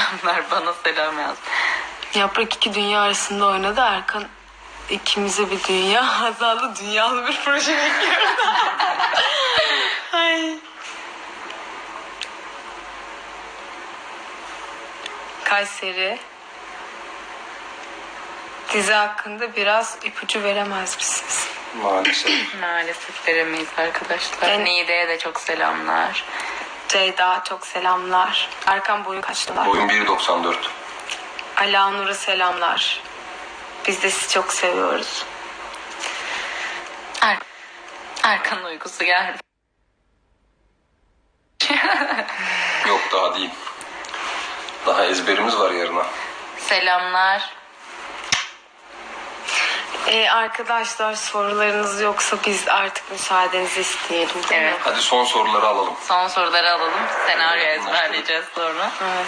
selamlar. Bana selam yaz. Yaprak iki dünya arasında oynadı. Erkan ikimize bir dünya, Hazal'da dünyalı bir proje bekliyor. Ay. Kayseri. Dizi hakkında biraz ipucu veremez misiniz? Maalesef. Maalesef veremeyiz arkadaşlar. Ben- Niğde'ye de çok selamlar. Ceyda çok selamlar. Erkan boyu kaçtılar. Boyum 1.94. Ala Nur'a selamlar. Biz de sizi çok seviyoruz. Er Erkan'ın uykusu geldi. Yok daha değil. Daha ezberimiz var yarına. Selamlar. Ee, arkadaşlar sorularınız yoksa biz artık müsaadenizi isteyelim değil Evet. Hadi son soruları alalım. Son soruları alalım. Senaryo ezberleyeceğiz sonra. Evet.